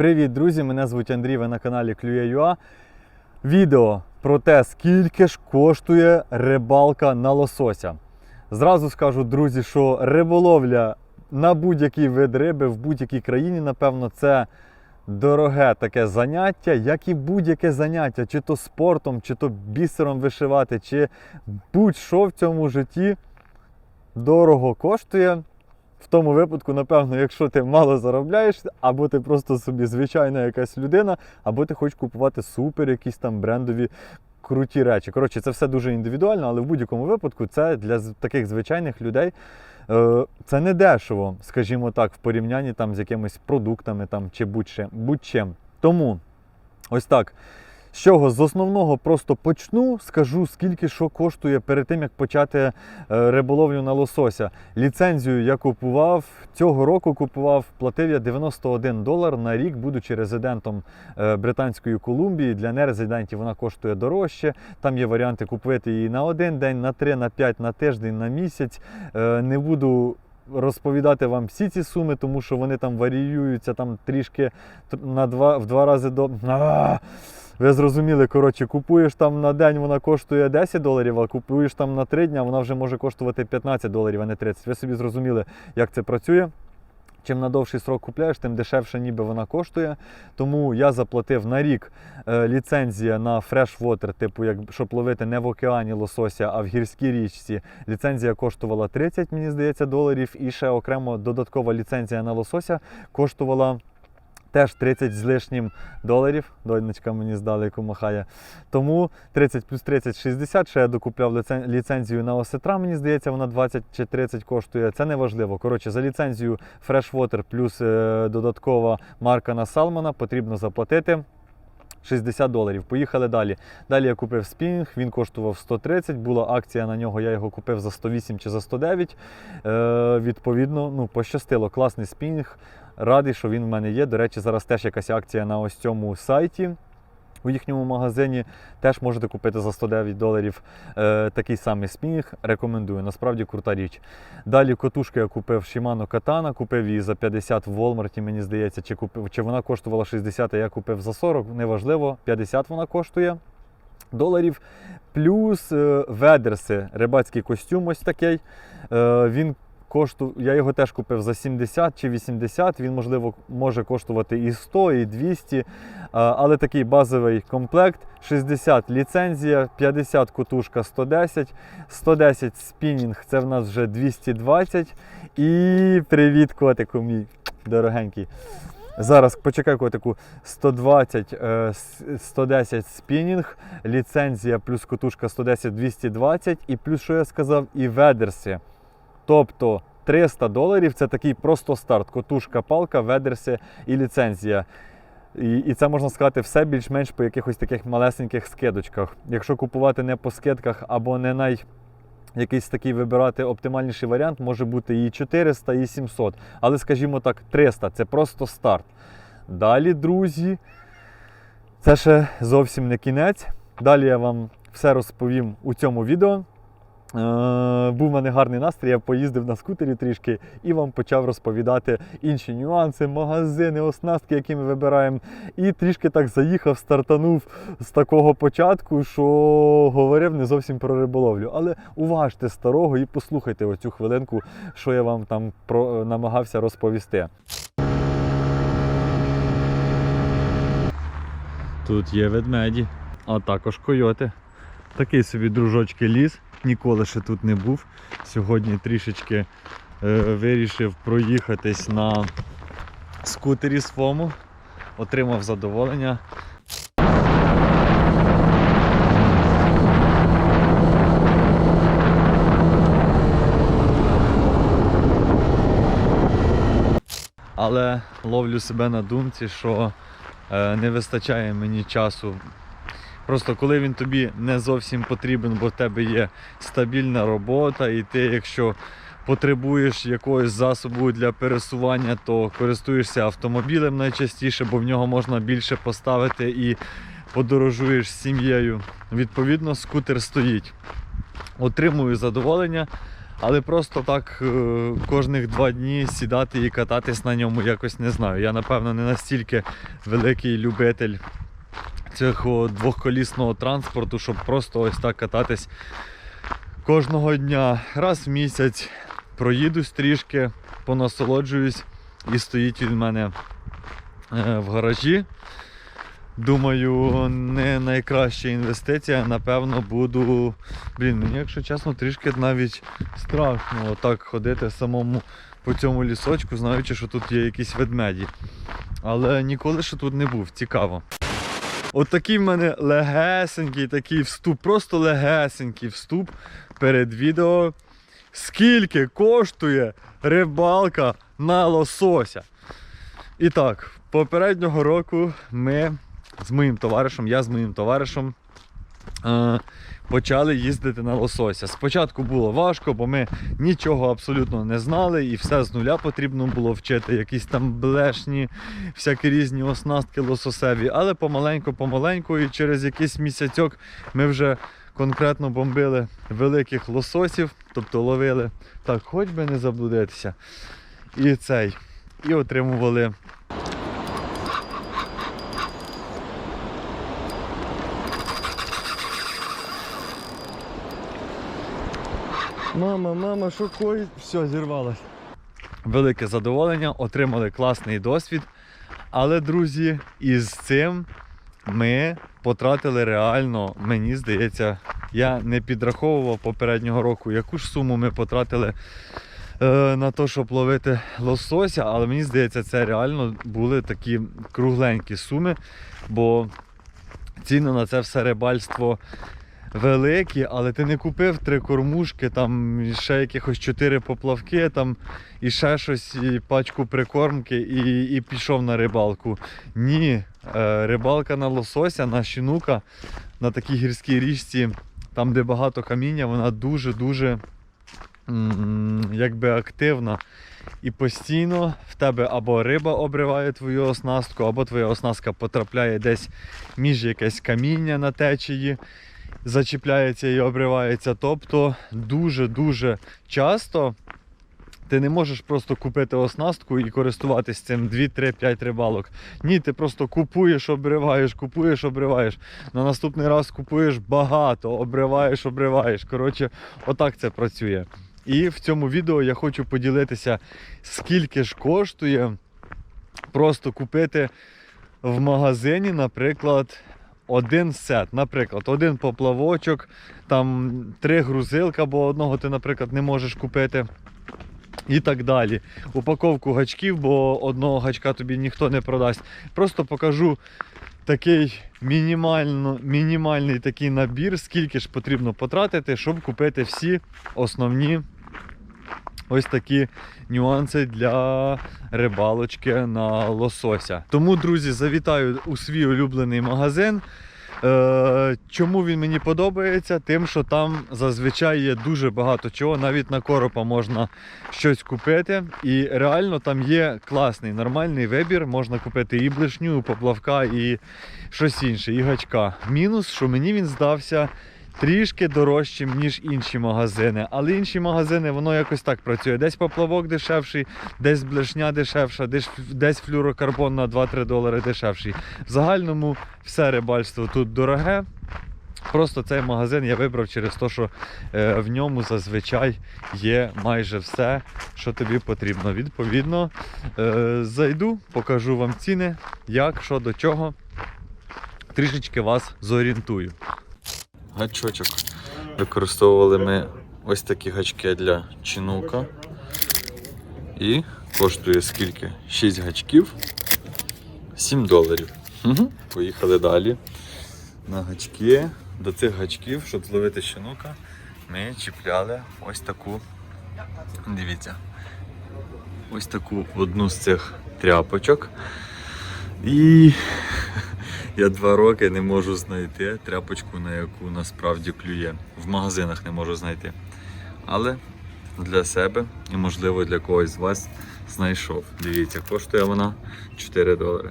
Привіт, друзі! Мене звуть Андрій, ви на каналі Клює.ua. Відео про те, скільки ж коштує рибалка на лосося. Зразу скажу, друзі, що риболовля на будь-який вид риби в будь-якій країні, напевно, це дороге таке заняття, як і будь-яке заняття, чи то спортом, чи то бісером вишивати, чи будь-що в цьому житті дорого коштує. В тому випадку, напевно, якщо ти мало заробляєш, або ти просто собі звичайна якась людина, або ти хочеш купувати супер якісь там брендові круті речі. Коротше, це все дуже індивідуально, але в будь-якому випадку це для таких звичайних людей. е, Це не дешево, скажімо так, в порівнянні там з якимись продуктами там, чи будь-чим. Тому ось так. З чого? З основного просто почну, скажу, скільки що коштує перед тим, як почати е, риболовлю на лосося. Ліцензію я купував цього року. Купував, платив я 91 долар на рік, будучи резидентом е, Британської Колумбії. Для нерезидентів вона коштує дорожче. Там є варіанти купити її на один день, на три, на п'ять, на тиждень, на місяць. Е, Не буду. Розповідати вам всі ці суми, тому що вони там варіюються там трішки на два, в два рази до. А! Ви зрозуміли, коротше, купуєш там на день, вона коштує 10 доларів, а купуєш там на 3 дня, вона вже може коштувати 15 доларів, а не 30. Ви собі зрозуміли, як це працює. Чим на довший срок купляєш, тим дешевше ніби вона коштує. Тому я заплатив на рік е, ліцензія на freshwater, типу, як, щоб ловити не в океані лосося, а в гірській річці. Ліцензія коштувала 30, мені здається, доларів. І ще окремо додаткова ліцензія на лосося коштувала теж 30 з лишнім доларів. Донечка мені здала, яку махає. Тому 30 плюс 30 60. Ще я докупляв ліцен- ліцензію на осетра, мені здається, вона 20 чи 30 коштує. Це не важливо. Коротше, за ліцензію Freshwater плюс е, додаткова марка на Salmon потрібно заплатити. 60 доларів. Поїхали далі. Далі я купив спінінг, він коштував 130, була акція на нього, я його купив за 108 чи за 109. Е, відповідно, ну, пощастило, класний спінінг. Радий, що він в мене є. До речі, зараз теж якась акція на ось цьому сайті. У їхньому магазині теж можете купити за 109 доларів е, такий самий спінінг. Рекомендую, насправді крута річ. Далі котушку я купив Shimano Katana, купив її за 50 в Walmart, мені здається, чи, купив, чи вона коштувала 60, а я купив за 40, неважливо, 50 вона коштує доларів. Плюс е, ведерси, рибацький костюм ось такий. Е, він кошту... Я його теж купив за 70 чи 80. Він, можливо, може коштувати і 100, і 200. Але такий базовий комплект: 60 ліцензія, 50 котушка 110, 110 спінінг це в нас вже 220. І привіт, котику мій дорогенький. Зараз почекай котику 120, е, 110 спінінг, ліцензія плюс котушка 110 220 і плюс, що я сказав, і ведерси. Тобто 300 доларів це такий просто старт. Котушка, палка, ведерси і ліцензія. І, і це можна сказати все більш-менш по якихось таких малесеньких скидочках. Якщо купувати не по скидках або не най. Якийсь такий вибирати оптимальніший варіант може бути і 400, і 700. Але, скажімо так, 300 це просто старт. Далі, друзі, це ще зовсім не кінець. Далі я вам все розповім у цьому відео. Е, був в мене гарний настрій, я поїздив на скутері трішки і вам почав розповідати інші нюанси, магазини, оснастки, які ми вибираємо. І трішки так заїхав, стартанув з такого початку, що говорив не зовсім про риболовлю. Але уважте старого і послухайте оцю хвилинку, що я вам там про, намагався розповісти. Тут є ведмеді, а також койоти. Такий собі дружочки ліс, ніколи ще тут не був. Сьогодні трішечки е, вирішив проїхатись на скутері своєму, отримав задоволення. Але ловлю себе на думці, що е, не вистачає мені часу Просто коли він тобі не зовсім потрібен, бо в тебе є стабільна робота, і ти, якщо потребуєш якогось засобу для пересування, то користуєшся автомобілем найчастіше, бо в нього можна більше поставити і подорожуєш з сім'єю. Відповідно, скутер стоїть. Отримую задоволення, Але просто так е, кожних два дні сідати і кататись на ньому якось не знаю. Я напевно не настільки великий любитель цього двохколісного транспорту, щоб просто ось так кататись кожного дня. Раз в місяць проїдусь трішки, понасолоджуюсь і стоїть він в мене е, в гаражі. Думаю, не найкраща інвестиція. Напевно, буду. Блін, мені, якщо чесно, трішки навіть страшно отак ходити самому по цьому лісочку, знаючи, що тут є якісь ведмеді. Але ніколи ще тут не був, цікаво. От в мене легесенький такий вступ, просто легесенький вступ перед відео. Скільки коштує рибалка на лосося? І так, попереднього року ми з моїм товаришем, я з моїм товаришем е, почали їздити на лосося. Спочатку було важко, бо ми нічого абсолютно не знали, і все з нуля потрібно було вчити, якісь там блешні, всякі різні оснастки лососеві. Але помаленьку-помаленьку, і через якийсь місяцьок ми вже конкретно бомбили великих лососів, тобто ловили так, хоч би не заблудитися. І цей. І отримували Мама, мама, що коїть? Все, зірвалось. Велике задоволення, отримали класний досвід. Але, друзі, із цим ми потратили реально, мені здається, я не підраховував попереднього року, яку ж суму ми потратили е, на те, щоб ловити лосося, але мені здається, це реально були такі кругленькі суми, бо ціни на це все рибальство великі, але ти не купив три кормушки, там ще якихось чотири поплавки, там і ще щось, і пачку прикормки, і, і пішов на рибалку. Ні, е, рибалка на лосося, на щенука, на такій гірській річці, там, де багато каміння, вона дуже-дуже якби активна. І постійно в тебе або риба обриває твою оснастку, або твоя оснастка потрапляє десь між якесь каміння на течії зачіпляється і обривається. Тобто дуже-дуже часто ти не можеш просто купити оснастку і користуватись цим 2-3-5 рибалок. Ні, ти просто купуєш, обриваєш, купуєш, обриваєш. На наступний раз купуєш багато, обриваєш, обриваєш. Коротше, отак це працює. І в цьому відео я хочу поділитися, скільки ж коштує просто купити в магазині, наприклад, один сет. Наприклад, один поплавочок, там три грузилка, бо одного ти, наприклад, не можеш купити. І так далі. Упаковку гачків, бо одного гачка тобі ніхто не продасть. Просто покажу такий мінімально, мінімальний такий набір, скільки ж потрібно потратити, щоб купити всі основні ось такі нюанси для рибалочки на лосося. Тому, друзі, завітаю у свій улюблений магазин. Е, Чому він мені подобається? Тим, що там зазвичай є дуже багато чого, навіть на коропа можна щось купити. І реально там є класний нормальний вибір. Можна купити і блишню, і поплавка, і щось інше, і гачка. Мінус, що мені він здався трішки дорожчим, ніж інші магазини. Але інші магазини воно якось так працює. Десь поплавок дешевший, десь блешня дешевша, десь, десь флюрокарбон на 2-3 долари дешевший. В загальному все рибальство тут дороге. Просто цей магазин я вибрав через те, що е, в ньому зазвичай є майже все, що тобі потрібно. Відповідно, е, зайду, покажу вам ціни, як, що до чого. Трішечки вас зорієнтую. Гачочок. Використовували ми ось такі гачки для чинука. І коштує скільки? 6 гачків, 7 доларів. Поїхали далі. На гачки. До цих гачків, щоб зловити щенука, ми чіпляли ось таку. Дивіться. Ось таку одну з цих тряпочок. І я два роки не можу знайти тряпочку, на яку насправді клює. В магазинах не можу знайти. Але для себе і, можливо, для когось з вас знайшов. Дивіться, коштує вона 4 долари.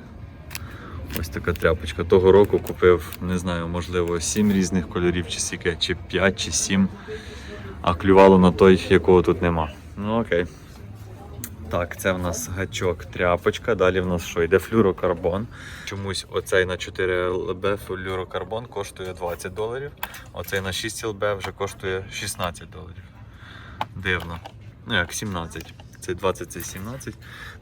Ось така тряпочка. Того року купив, не знаю, можливо, 7 різних кольорів, чи скільки, чи 5, чи 7. а клювало на той, якого тут нема. Ну окей. Так, це в нас гачок тряпочка. Далі в нас що йде флюрокарбон. Чомусь оцей на 4 ЛБ флюрокарбон коштує 20 доларів. Оцей на 6 ЛБ вже коштує 16 доларів. Дивно. Ну як 17. Це 20, це 17.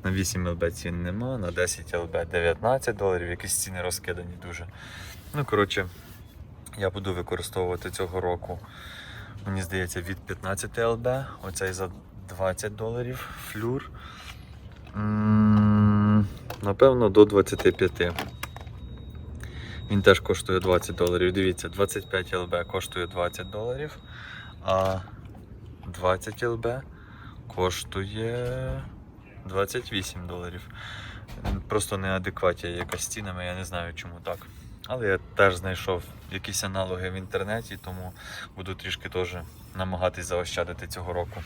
На 8 ЛБ цін нема, на 10 ЛБ 19 доларів, якісь ціни розкидані дуже. Ну, коротше, я буду використовувати цього року, мені здається, від 15 ЛБ. Оцей за 20 доларів флюр. Напевно, до 25. Він теж коштує 20 доларів. Дивіться, 25 ЛБ коштує 20 доларів, а 20 ЛБ коштує 28 доларів. Просто неадекватія якась цінами, я не знаю чому так. Але я теж знайшов якісь аналоги в інтернеті, тому буду трішки теж намагатись заощадити цього року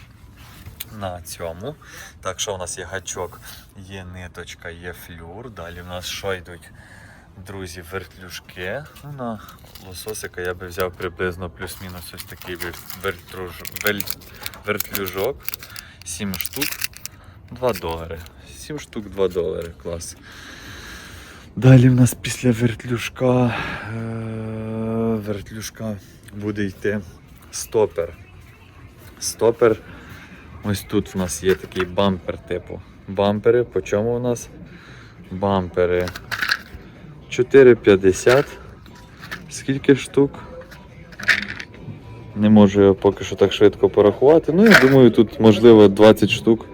на цьому. Так, що у нас є гачок, є ниточка, є флюр. Далі в нас що йдуть? Друзі, вертлюжки. Ну, на лососика я би взяв приблизно плюс-мінус ось такий вер- вертруж... вель- вертлюжок. 7 штук, 2 долари. 7 штук 2 долари, клас. Далі в нас після вертлюжка, е- вертлюжка буде йти стопер. Стопер. Ось тут в нас є такий бампер типу. Бампери. По чому у нас? Бампери 4,50. Скільки штук? Не можу я поки що так швидко порахувати. Ну, я думаю, тут можливо 20 штук.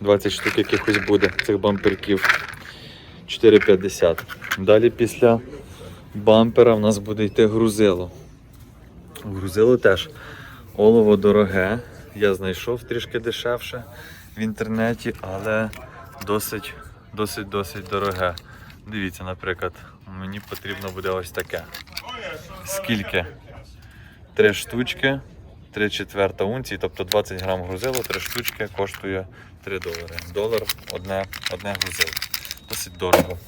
20 штук якихось буде цих бамперків. 4,50. Далі після бампера в нас буде йти грузило. Грузило теж олово дороге. Я знайшов трішки дешевше в інтернеті, але досить, досить, досить дороге. Дивіться, наприклад, мені потрібно буде ось таке. Скільки? Три штучки, 3 четверта унції, тобто 20 грам грузило, 3 штучки коштує 3 долари. Долар одне, одне грузило. Досить дорого.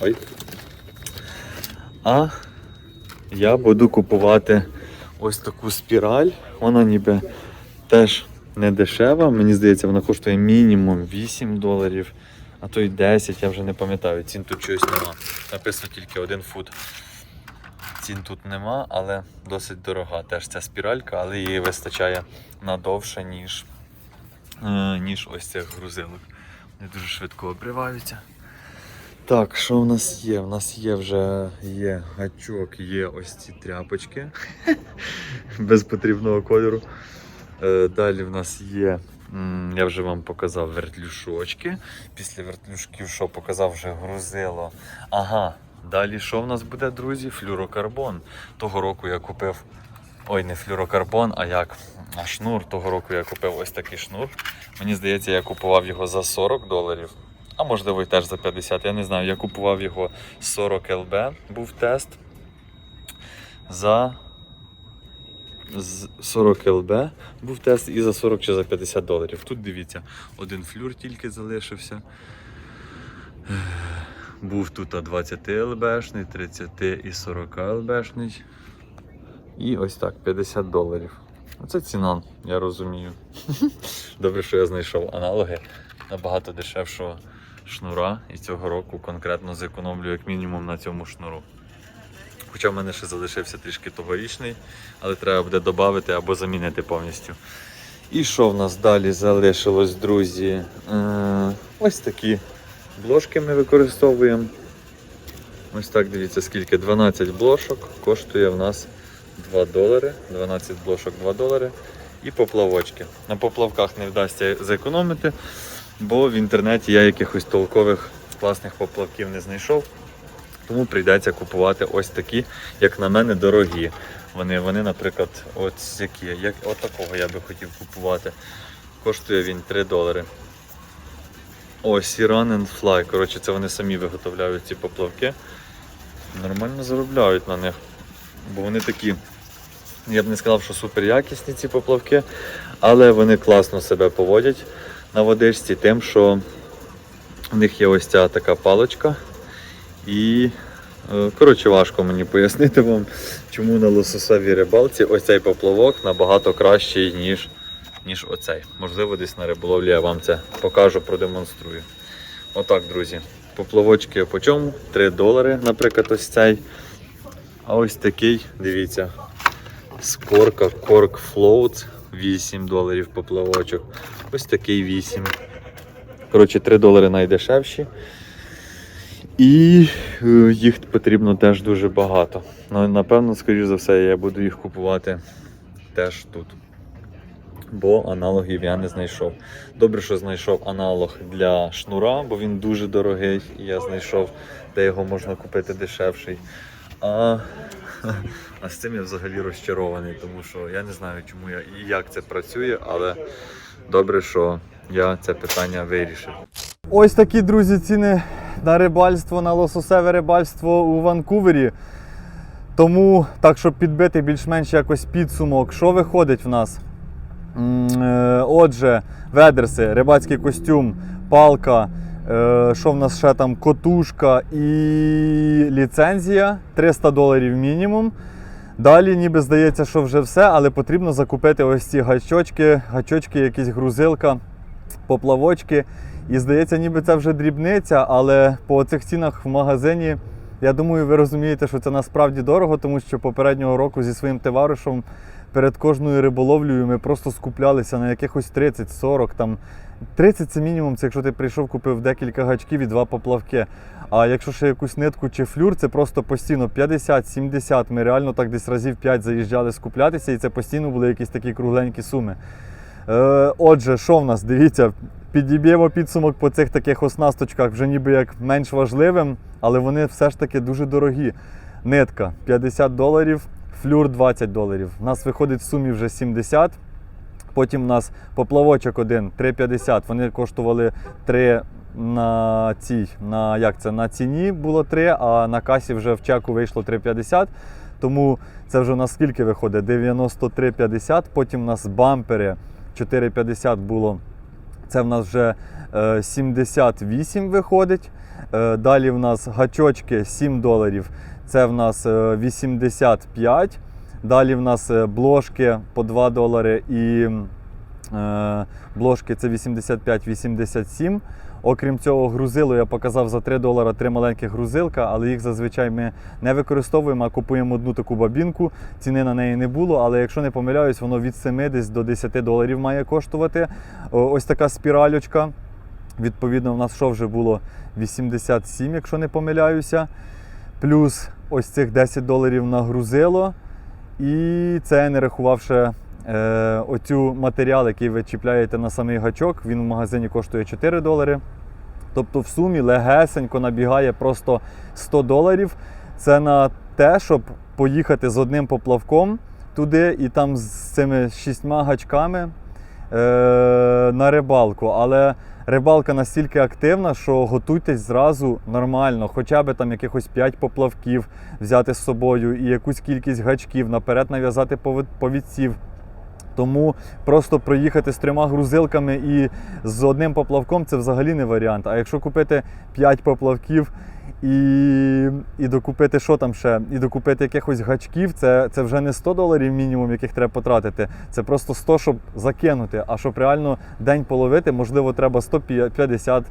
Ой. А я буду купувати ось таку спіраль. Вона ніби теж не дешева. Мені здається, вона коштує мінімум 8 доларів, а то й 10, я вже не пам'ятаю. Цін тут чогось нема. Написано тільки один фут. Цін тут нема, але досить дорога. Теж ця спіралька, але її вистачає надовше, ніж, е, ніж ось цих грузилок. Вони дуже швидко обриваються. Так, що в нас є? У нас є вже є гачок, є ось ці тряпочки без потрібного кольору. Е, Далі в нас є, я вже вам показав вертлюшочки. Після вертлюшків, що показав вже грузило. Ага, далі що в нас буде, друзі? Флюрокарбон. Того року я купив. Ой, не флюрокарбон, а як? А шнур. Того року я купив ось такий шнур. Мені здається, я купував його за 40 доларів. А можливо і теж за 50. Я не знаю. Я купував його 40 ЛБ, був тест. За з 40 ЛБ був тест і за 40 чи за 50 доларів. Тут дивіться, один флюр тільки залишився. Був тут 20 ЛБшний, 30 і 40 ЛБшний. І ось так, 50 доларів. Оце ціна, я розумію. Добре, що я знайшов аналоги набагато дешевшого шнура. І цього року конкретно зекономлю як мінімум на цьому шнуру. Хоча в мене ще залишився трішки тогорічний, але треба буде додати або замінити повністю. І що в нас далі залишилось, друзі? Е, ось такі блошки ми використовуємо. Ось так дивіться, скільки 12 блошок коштує в нас 2 долари. 12 блошок 2 долари. І поплавочки. На поплавках не вдасться зекономити, бо в інтернеті я якихось толкових класних поплавків не знайшов. Тому прийдеться купувати ось такі, як на мене, дорогі. Вони, вони наприклад, ось які. Як, от такого я би хотів купувати. Коштує він 3 долари. Ось Run and Fly. Коротше, це вони самі виготовляють ці поплавки. Нормально заробляють на них. Бо вони такі. Я б не сказав, що супер якісні ці поплавки, але вони класно себе поводять на водичці, тим, що в них є ось ця така паличка. І Е, Коротше, важко мені пояснити вам, чому на лососовій рибалці ось цей поплавок набагато кращий, ніж, ніж оцей. Можливо, десь на риболовлі я вам це покажу, продемонструю. Отак, друзі. Поплавочки по чому? 3 долари, наприклад, ось цей. А ось такий, дивіться, спорка Cork Float 8 доларів поплавочок. Ось такий 8. Коротше, 3 долари найдешевші. І е, їх потрібно теж дуже багато. Ну, напевно, скоріш за все, я буду їх купувати теж тут. Бо аналогів я не знайшов. Добре, що знайшов аналог для шнура, бо він дуже дорогий, і я знайшов, де його можна купити дешевший. А, а з цим я взагалі розчарований, тому що я не знаю, чому я і як це працює, але добре, що я це питання вирішив. Ось такі, друзі, ціни на рибальство, на лососеве рибальство у Ванкувері. Тому, так, щоб підбити більш-менш якось підсумок, що виходить в нас? Е, Отже, ведерси, рибацький костюм, палка, е, що в нас ще там, котушка і ліцензія 300 доларів мінімум. Далі, ніби здається, що вже все, але потрібно закупити ось ці гачочки, гачочки, якісь грузилка, поплавочки. І здається, ніби це вже дрібниця, але по цих цінах в магазині, я думаю, ви розумієте, що це насправді дорого, тому що попереднього року зі своїм товаришем перед кожною риболовлею ми просто скуплялися на якихось 30-40 там. 30 це мінімум, це якщо ти прийшов, купив декілька гачків і два поплавки. А якщо ще якусь нитку чи флюр, це просто постійно 50-70. Ми реально так десь разів 5 заїжджали скуплятися, і це постійно були якісь такі кругленькі суми. Е, отже, що в нас? Дивіться, підіб'ємо підсумок по цих таких оснасточках вже ніби як менш важливим, але вони все ж таки дуже дорогі. Нитка 50 доларів, флюр 20 доларів. У нас виходить в сумі вже 70. Потім у нас поплавочок один 3,50. Вони коштували 3 на цій, на як це, на ціні було 3, а на касі вже в чеку вийшло 3,50. Тому це вже у нас скільки виходить? 93,50. Потім у нас бампери 4,50 було. Це в нас вже е, 78 виходить. Е, Далі в нас гачочки 7 доларів. Це в нас е, 85. Далі в нас е, бложки по 2 долари і е, бложки це 85-87. Окрім цього, грузило я показав за 3 долара три маленьких грузилка, але їх зазвичай ми не використовуємо, а купуємо одну таку бабінку. Ціни на неї не було, але якщо не помиляюсь, воно від 7 десь до 10 доларів має коштувати. Ось така спіральочка. Відповідно, в нас що вже було 87, якщо не помиляюся. Плюс ось цих 10 доларів на грузило. І це не рахувавши е, оцю матеріал, який ви чіпляєте на самий гачок. Він в магазині коштує 4 долари. Тобто в сумі легесенько набігає просто 100 доларів. Це на те, щоб поїхати з одним поплавком туди і там з цими шістьма гачками е, на рибалку. Але рибалка настільки активна, що готуйтесь зразу нормально, хоча б там якихось 5 поплавків взяти з собою і якусь кількість гачків, наперед нав'язати повід- повідців. Тому просто проїхати з трьома грузилками і з одним поплавком це взагалі не варіант. А якщо купити 5 поплавків і, і докупити що там ще, і докупити якихось гачків, це, це вже не 100 доларів мінімум, яких треба потратити. Це просто 100, щоб закинути. А щоб реально день половити, можливо, треба 150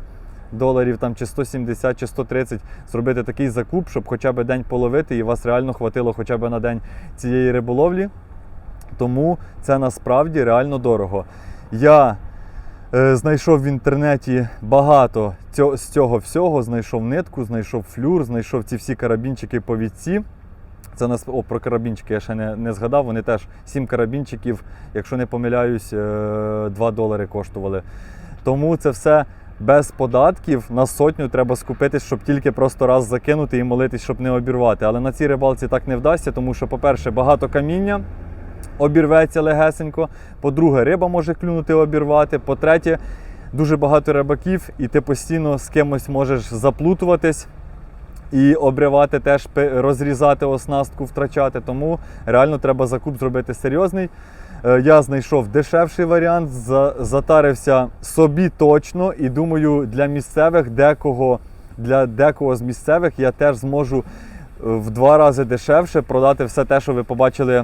доларів там, чи 170, чи 130 зробити такий закуп, щоб хоча б день половити, і вас реально хватило хоча б на день цієї риболовлі. Тому це насправді реально дорого. Я е, знайшов в інтернеті багато цього, з цього всього. Знайшов нитку, знайшов флюр, знайшов ці всі карабінчики повідці. Це нас о, про карабінчики я ще не, не згадав. Вони теж 7 карабінчиків, якщо не помиляюсь, е, 2 долари коштували. Тому це все без податків на сотню треба скупитись, щоб тільки просто раз закинути і молитись, щоб не обірвати. Але на цій рибалці так не вдасться, тому що, по-перше, багато каміння обірветься легесенько. По-друге, риба може клюнути обірвати. По-третє, дуже багато рибаків, і ти постійно з кимось можеш заплутуватись. І обривати теж розрізати оснастку, втрачати. Тому реально треба закуп зробити серйозний. Е, Я знайшов дешевший варіант, за- затарився собі точно, і думаю, для місцевих декого, для декого з місцевих я теж зможу в два рази дешевше, продати все те, що ви побачили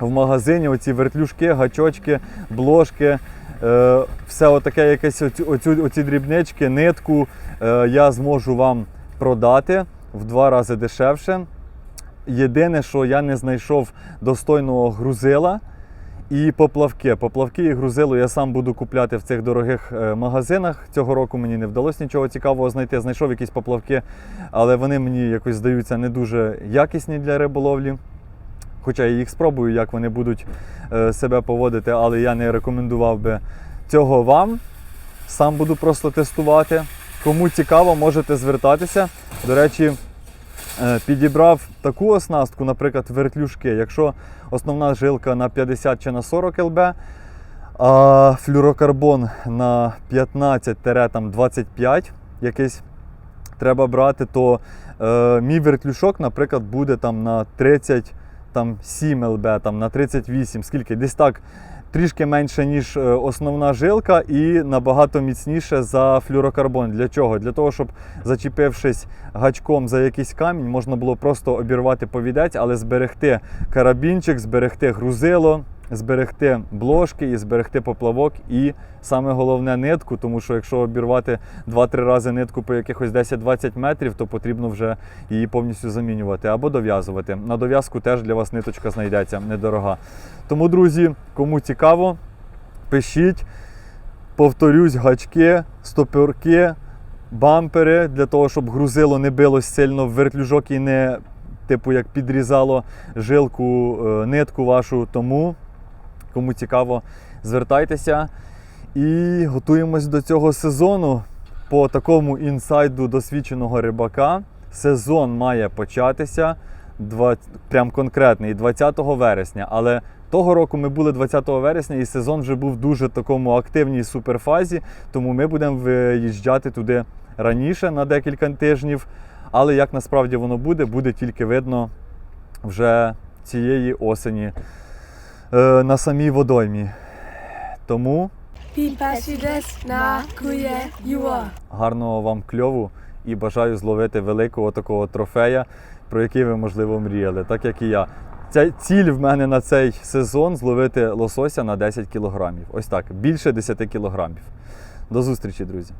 в магазині. Оці вертлюжки, гачочки, бложки, е, все отаке якесь оцю, оцю, оці дрібнички, нитку е, я зможу вам продати в два рази дешевше. Єдине, що я не знайшов достойного грузила і поплавки. Поплавки і грузило я сам буду купляти в цих дорогих е, магазинах. Цього року мені не вдалося нічого цікавого знайти. Знайшов якісь поплавки, але вони мені якось здаються не дуже якісні для риболовлі. Хоча я їх спробую, як вони будуть е, себе поводити, але я не рекомендував би цього вам. Сам буду просто тестувати. Кому цікаво, можете звертатися. До речі, е, підібрав таку оснастку, наприклад, вертлюжки. Якщо основна жилка на 50 чи на 40 ЛБ, а флюрокарбон на 15-25 якийсь треба брати, то е, мій вертлюжок, наприклад, буде там на 30 там 7 ЛБ, там на 38, скільки? Десь так трішки менше, ніж е, основна жилка, і набагато міцніше за флюрокарбон. Для чого? Для того, щоб зачепившись гачком за якийсь камінь, можна було просто обірвати повідець, але зберегти карабінчик, зберегти грузило. Зберегти бложки і зберегти поплавок, і саме головне нитку, тому що якщо обірвати 2-3 рази нитку по якихось 10-20 метрів, то потрібно вже її повністю замінювати або дов'язувати. На дов'язку теж для вас ниточка знайдеться недорога. Тому, друзі, кому цікаво, пишіть, повторюсь, гачки, стопорки, бампери для того, щоб грузило не билось сильно в вертлюжок і не типу як підрізало жилку, е, нитку вашу. Тому, кому цікаво, звертайтеся і готуємось до цього сезону по такому інсайду досвідченого рибака. Сезон має початися два- прям конкретний 20 вересня. Але того року ми були 20 вересня, і сезон вже був дуже такому активній суперфазі. Тому ми будемо виїжджати туди раніше на декілька тижнів. Але як насправді воно буде, буде тільки видно вже цієї осені на самій водоймі. Тому гарного вам кльову і бажаю зловити великого такого трофея, про який ви, можливо, мріяли, так як і я. Ця ціль в мене на цей сезон зловити лосося на 10 кілограмів. Ось так, більше 10 кілограмів. До зустрічі, друзі!